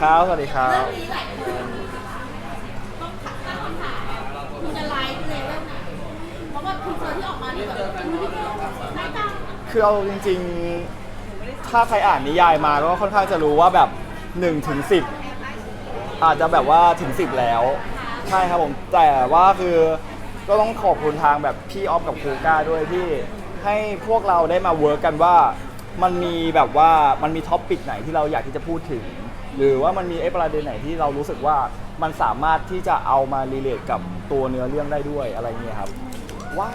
ครับสวัสดีครัเรื่บ องนี้หลายคนต้องขัดตั้งคำถามคุณจะไลฟ์เลเวลไหนเพราะว่าทีเซอร์ที่ออกมานี่แบบคุณพี่เจ้าหน้าตาคือเอาจริงๆ ถ้าใครอ่านนิยายมาก็ค่อนข้างจะรู้ว่าแบบ1ถึง10 อาจจะแบบว่าถึง 10 แล้ว ใช่ครับผม แต่ว่าคือก็ต้องขอบคุณทางแบบพี่ออฟกับครูก้าด้วยที่ให้พวกเราได้มาเวิร์กกันว่ามันมีแบบว่ามันมีท็อปปิกไหนที่เราอยากที่จะพูดถึง หรือว่ามันมีไอ้ประเด็นไหนที่เรารู้สึกว่ามันสามารถที่จะเอามารีเลทกับตัวเนื้อเรื่องได้ด้วยอะไรเงี้ยครับว้าว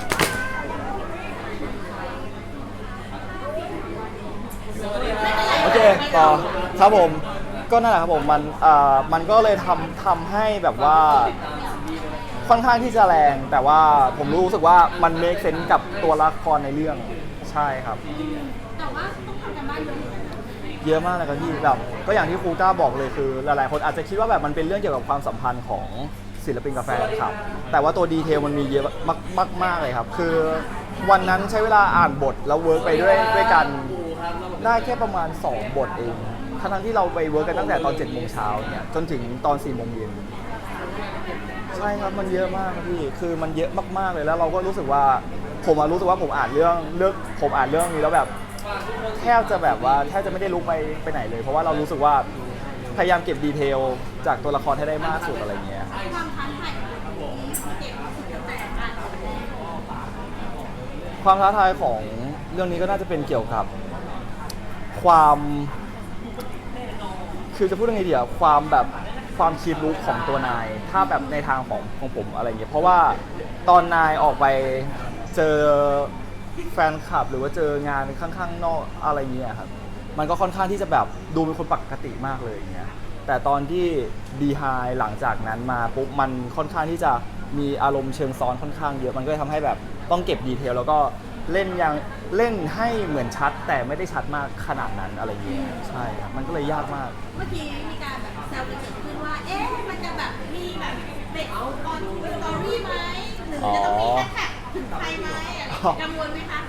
โอเคต่อครับผมก็นั่นแหละครับผมมันอ่ามันก็เลยทำทำให้แบบว่า ค่อนข้างที่จะแรง แต่ว่าผมรู้สึกว่ามันเมคเซน s ์กับตัวละครในเรื่องใช่ครับ แต่ว่าต้องทำกันบ้านเยอะเหมือนกันนะ เยอะมากเลยครับพี่แบบก็อย่างที่ครูก้าบอกเลยคือหลายๆ คนอาจจะคิดว่าแบบมันเป็นเรื่องเกี่ยวกับความสัมพันธ์ของศิลปินกับแฟนคลับ แต่ว่าตัวดีเทลมันมีเยอะมากมากมากเลยครับ คือวันนั้นใช้เวลาอ่านบทแล้วเวิร์กไปด้วยด้วยกันได้แค่ประมาณ 2 บทเองทั้งที่เราไปเวิร์กกันตั้งแต่ตอน7จ็ดโมงเช้าเนี่ยจนถึงตอน4ี่โมงเย็นใช่ครับมันเยอะมากครับพี่คือมันเยอะมากๆเลยแล้วเราก็รู้สึกว่าผมรู้สึกว่าผมอ่านเรื่องเรื่องผมอ่านเรื่องนี้แล้วแบบ แทบจะแบบว่าแทบจะไม่ได้ลุกไปไปไหนเลย เพราะว่าเรารู้สึกว่าพยายามเก็บดีเทลจากตัวละครให้ได้มากสุดอะไรเงี้ย ความท้าทายของคนนี้เก่งสุดแต่อ่านออกแน่ความท้าทายของเรื่องนี้ก็น่าจะเป็นเกี่ยวกับ ความคือจะพูดยังไงดีอะความแบบความคิดรู้ของตัวนาย ถ้าแบบในทางของของผมอะไรเงี้ยเพราะว่าตอนนายออกไปเจอ แฟนคลับหรือว่าเจองานข้างๆนอกอะไรเงี้ยครับ มันก็ค่อนข้างที่จะแบบดูเป็นคนปกติมากเลยอย่างเงี้ย แต่ตอนที่ดีไฮหลังจากนั้นมาปุ๊บมันค่อนข้างที่จะมีอารมณ์เชิงซ้อนค่อนข้างเยอะ มันก็เลยทำให้แบบต้องเก็บดีเทลแล้วก็เล่นยังเล่นให้เหมือนชัด แต่ไม่ได้ชัดมากขนาดนั้นอะไรเงี้ยใช่ครับมันก็เลยยากมาก เมื่อกี้มีการแบบแซวกันเกิดขึ้นว่า เอ๊ะ มันจะแบบมีแบบเด็กเอาตอนสตอรี่ไหมหรือจะต้องมีแฮชแท็กถึงใครไหมอะไรอย่างเงี้ย กังวลไหมคะ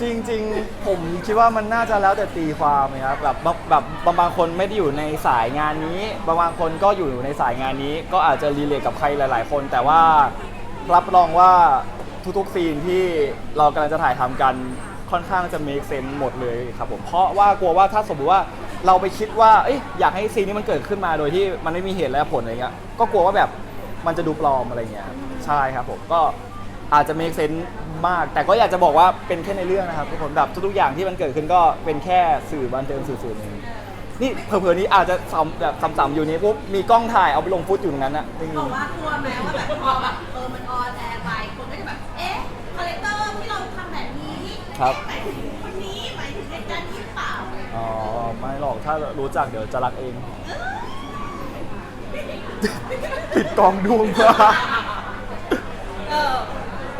จริงๆ ผมคิดว่ามันน่าจะแล้วแต่ตีความนะครับแบบแบบแบบบางบางคนไม่ได้อยู่ในสายงานนี้ บางบางคนก็อยู่ในสายงานนี้ ก็อาจจะรีเลทกับใครหลาย ๆ คน แต่ว่ารับรองว่าทุกๆ ซีนที่เรากำลังจะถ่ายทำกันค่อนข้างจะ make sense หมดเลยครับผมเพราะว่ากลัวว่าถ้าสมมติว่าเราไปคิดว่าเอ้ยอยากให้ซีนนี้มันเกิดขึ้นมาโดยที่มันไม่มีเหตุและผลอะไรเงี้ยก็กลัวว่าแบบมันจะดูปลอมอะไรเงี้ยใช่ครับผมก็ อาจจะ make sense มาก แต่ก็อยากจะบอกว่าเป็นแค่ในเรื่องนะครับทุกคนแบบทุกๆอย่างที่มันเกิดขึ้นก็เป็นแค่สื่อบันเทิงสื่อสื่อหนึ่งนี่เผลอๆนี้อาจจะซ้ำแบบซ้ำๆอยู่นี้ปุ๊บมีกล้องถ่ายเอาไปลงฟุตอยู่ตรงนั้นนะไม่มี บอกว่ากลัวไหมว่าแบบพอแบบเออมันออนแอร์ไปคนก็จะแบบเอ๊ะคาแรคเตอร์ที่เราทำแบบนี้ครับ หมายถึงคนนี้หมายถึงเหตุการณ์นี้หรือเปล่าอ๋อไม่หรอกถ้ารู้จักเดี๋ยวจะรักเอง ปิดกองดวงมา เออ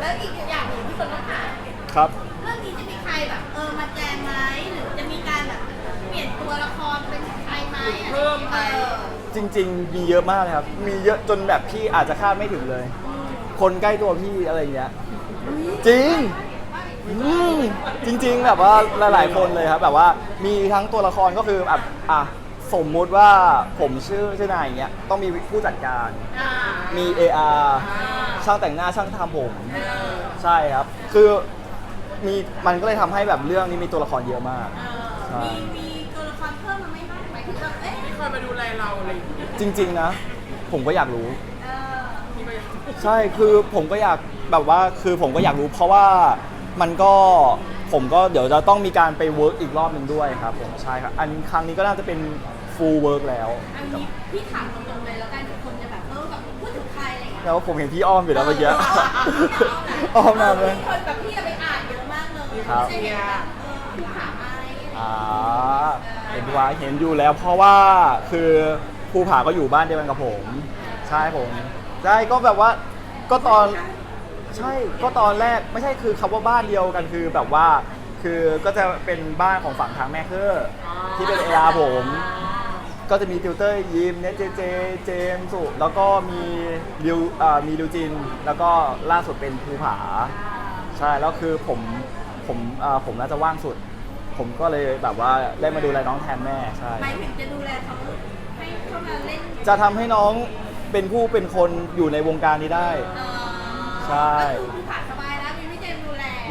แล้วอีกอย่างหนึ่งที่คนต้องถามครับ เรื่องนี้จะมีใครแบบเออมาแจมไหมหรือจะมีการแบบเปลี่ยนตัวละครเป็นใครไหมอะไรอย่างเงี้ยเพิ่มไหมเออจริง ๆ มีเยอะมากเลยครับ มีเยอะจนแบบพี่อาจจะคาดไม่ถึงเลย คนใกล้ตัวพี่อะไรอย่างเงี้ย จริงอืมจริง ๆ แบบว่าหลายๆคนเลยครับ แบบว่ามีทั้งตัวละครก็คือแบบอะ สมมุติว่าผมชื่อชื่อนายอย่างเงี้ยต้องมีผู้จัดการ อ่ามี AR ช่างแต่งหน้าช่างทำผม ใช่ครับ คือมีมันก็เลยทำให้แบบเรื่องนี้มีตัวละครเยอะมาก เออมีมีตัวละครเพิ่มมาไหมคะหมายถึงแบบเอ๊ะที่คอยมาดูแลเราอะไรอย่างเงี้ยจริง ๆ นะ ผมก็อยากรู้ เออที่ก็ยังใช่คือผมก็อยากแบบว่าคือผมก็อยากรู้ เพราะว่ามันก็ผมก็เดี๋ยวจะต้องมีการไปเวิร์กอีกรอบหนึ่งด้วยครับผมใช่ครับอันครั้งนี้ก็น่าจะเป็น ฟูลเวิร์กแล้วอันนี้พี่ถามตรงๆเลยแล้วกันคนจะแบบเออแบบพูดถึงใครอะไรอย่างเงี้ยแล้วผมเห็นพี่อ้อมอยู่แล้วเมื่อกี้อ้อมนานเลยมีคนแบบพี่จะไปอ่านเยอะมากเลยครับไม่ใช่เห็นแบบเออพี่ถามอะไรอะไรอย่างเงี้ยอ่าเห็นว่าเห็นอยู่แล้วเพราะว่าคือภูผาก็อยู่บ้านเดียวกันกับผม ใช่ผมใช่ก็แบบว่าก็ตอนใช่ก็ตอนแรกไม่ใช่คือคำว่าบ้านเดียวกันคือแบบว่าคือก็จะเป็นบ้านของฝั่งทางแม่เคอร์ที่เป็นเออาผม ก็จะมีติวเตอร์ยิมเนทเจเจเจมส์สุแล้วก็มีริวอ่ามีริวจิน แล้วก็ล่าสุดเป็นภูผา ใช่แล้วคือผมผมอ่าผมน่าจะว่างสุด ผมก็เลยแบบว่าได้มาดูแลน้องแทนแม่ใช่ หมายถึงจะดูแลเขาให้เขาจะทำให้น้องเป็นผู้เป็นคนอยู่ในวงการนี้ได้ เออใช่ ก็คือผ่านส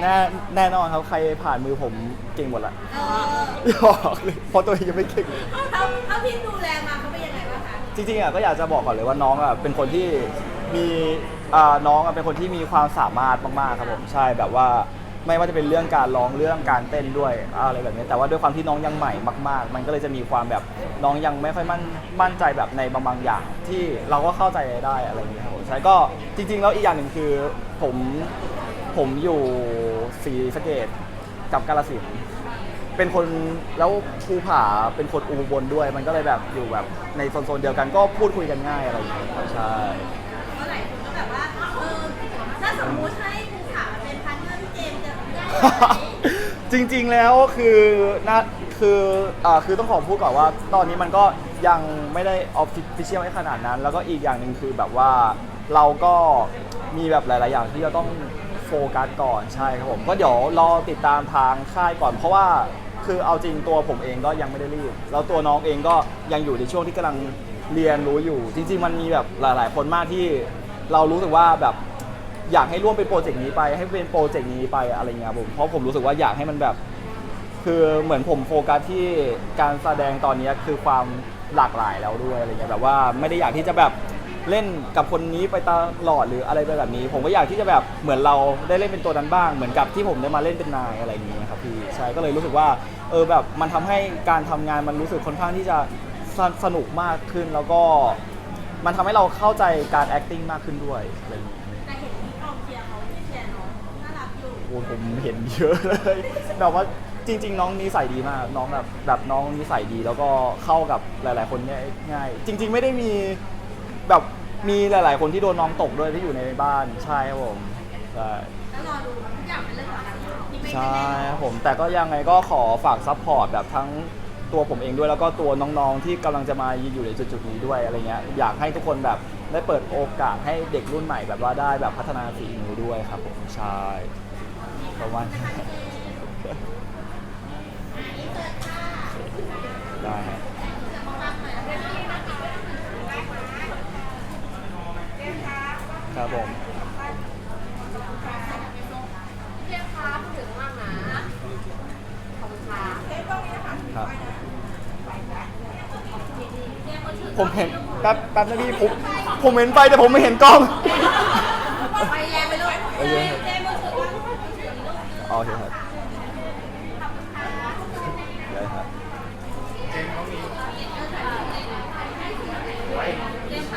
แลแน่แน่นอนครับใครผ่านมือผมเก่งหมดละเออบอกเลยเพราะตัวเองยังไม่เก่งเลย เท่าเท่าที่ดูแลมาเขาเป็นยังไงบ้างคะจริงๆอะก็อยากจะบอกก่อนเลยว่าน้องอะเป็นคนที่มีอ่าน้องอะเป็นคนที่มีความสามารถมากๆครับผมใช่แบบว่าไม่ว่าจะเป็นเรื่องการร้องเรื่องการเต้นด้วยอะไรแบบนี้แต่ว่าด้วยความที่น้องยังใหม่มาก ๆ มันก็เลยจะมีความแบบน้องยังไม่ค่อยมั่นมั่นใจแบบในบางบางอย่างที่เราก็เข้าใจได้อะไรอย่างเงี้ยครับผมใช่ก็จริง ๆ แล้วอีกอย่างหนึ่งคือผม ผมอยู่ศรีสะเกดกับกาลสินธุ์เป็นคนแล้วภูผาเป็นคนอุบลด้วย มันก็เลยแบบอยู่แบบในโซนๆเดียวกันก็พูดคุยกันง่ายอะไรอย่างเงี้ยครับใช่เพราะหลายคนก็แบบว่าเออถ้าสมมุติให้ภูผาเป็นพาร์ทเนอร์พี่เจมส์จะได้ไหม จริงๆแล้วคือนะคืออ่าคือต้องขอพูดก่อนว่า ตอนนี้มันก็ยังไม่ได้ออฟฟิเชียลให้ขนาดนั้น แล้วก็อีกอย่างหนึ่งคือแบบว่าเราก็มีแบบหลาย ๆ อย่างที่จะต้อง โฟกัสก่อนใช่ครับผม ก็เดี๋ยวรอติดตามทางค่ายก่อน เพราะว่าคือเอาจริงตัวผมเองก็ยังไม่ได้รีบแล้วตัวน้องเองก็ยังอยู่ในช่วงที่กำลังเรียนรู้อยู่ จริง ๆ มันมีแบบหลาย ๆ คนมากที่เรารู้สึกว่าแบบอยากให้ร่วมเป็นโปรเจกต์นี้ไป ให้เป็นโปรเจกต์นี้ไปอะไรเงี้ยครับผมเพราะผมรู้สึกว่าอยากให้มันแบบ คือเหมือนผมโฟกัสที่การแสดงตอนนี้คือความหลากหลายแล้วด้วยอะไรเงี้ยแบบว่าไม่ได้อยากที่จะแบบ เล่นกับคนนี้ไปตลอดหรืออะไรแบบนี้ ผมก็อยากที่จะแบบเหมือนเราได้เล่นเป็นตัวนั้นบ้าง เหมือนกับที่ผมได้มาเล่นเป็นนายอะไรอย่างเงี้ยครับพี่ใช่ก็เลยรู้สึกว่าเออแบบมันทำให้การทำงานมันรู้สึกค่อนข้างที่จะสสนุกมากขึ้นแล้วก็มันทำให้เราเข้าใจการ acting มากขึ้นด้วยอะไรอย่างเงี้ยแต่เห็นที่กองเชียร์เขาที่เชียร์น้องน่ารักอยู่โอ้ผมเห็นเยอะเลยแบบว่าจริง ๆ น้องนิสัยดีมาก น้องแบบแบบน้องนิสัยดีแล้วก็เข้ากับหลาย ๆ คนง่ายง่ายจริง ๆ ไม่ได้มี แบบมีหลาย ๆ คนที่โดนน้องตกด้วยที่อยู่ในบ้านใช่ครับผมใช่แล้วรอดูทุกอย่างเป็นเรื่องของอนาคตที่ไม่ใช่แน่นอนครับผมแต่ก็ยังไงก็ขอฝากซัพพอร์ตแบบทั้งตัวผมเองด้วยแล้วก็ตัวน้องๆที่กำลังจะมาอยู่ในจุดๆนี้ด้วยอะไรเงี้ยอยากให้ทุกคนแบบได้เปิดโอกาสให้เด็กรุ่นใหม่แบบว่าได้แบบพัฒนาฝีมือด้วยครับผมใช่ประมาณนี้ได้ครับครับผม เรียกครับถึงมากนะขอบคุณค่ะ ครับ ผมเห็นแป๊บแป๊บนะพี่ผมผมเห็นไฟแต่ผมไม่เห็นกล้องไปแรงไปเลยไปเยอะครับเจมส์มือถือว่าโอเคครับได้ครับ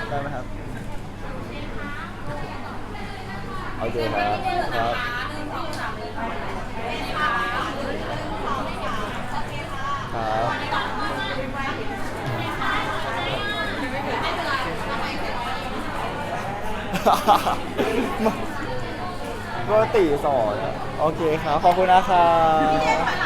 ได้ไหมครับโอเคครับครับครับ ปกติสอน โอเคครับ ขอบคุณนะครับ